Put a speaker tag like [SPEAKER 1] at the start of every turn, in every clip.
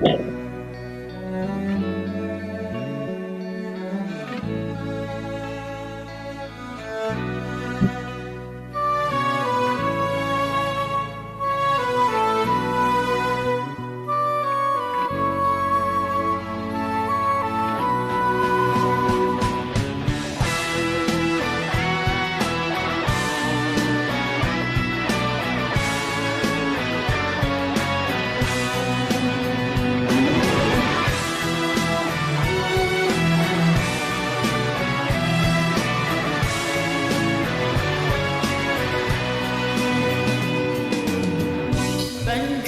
[SPEAKER 1] Ben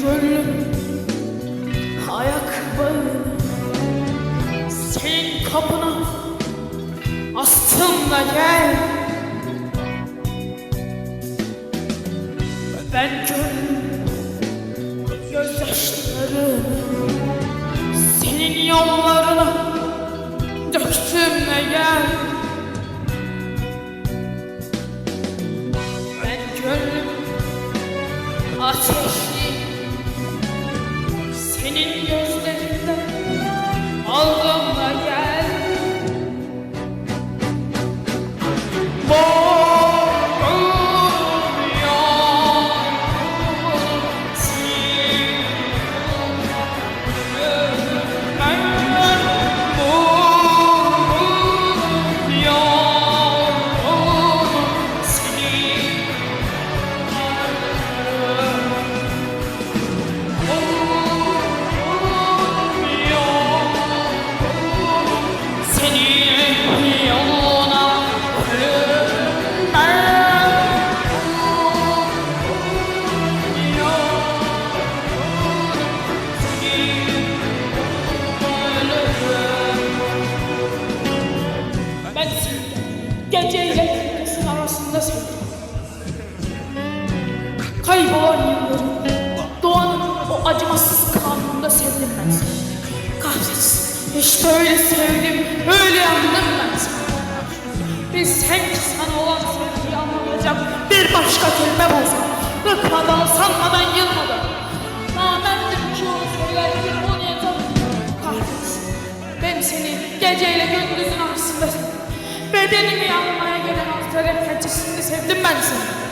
[SPEAKER 1] gönlüm ayak bağını senin kapına astım da gel. Ben gönlüm gözyaşlarını senin yollarına döktüm de gel. Ben gönlüm ateşli Kaybolan yılları, doğanın o acımasız kanununda sevdim ben seni. Kahretsin, işte öyle sevdim, öyle yandım ben sana. Bir sen ki sana olan sevgiyi anlatacak bir başka kelime bulsam. Bıkmadan, sanmadan, yılmadan. Namendim ki onu söylerken o niyet Kahretsin, ben seni geceyle gündüzün arasında. Bedenimi yanmaya gelen altların pençesinde sevdim ben seni.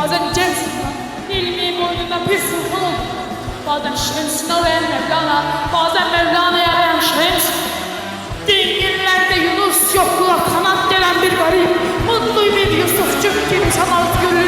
[SPEAKER 1] Bazen Cem Sultan, ilmi boynunda bir sultan oldum. Bazen Şems'in arayan Mevlana, bazen Mevlana'ya arayan Şems. Dingillerde Yunus yokluğa kanat gelen bir garip. Mutlu bir Yusufçuk gibi sanat gölüne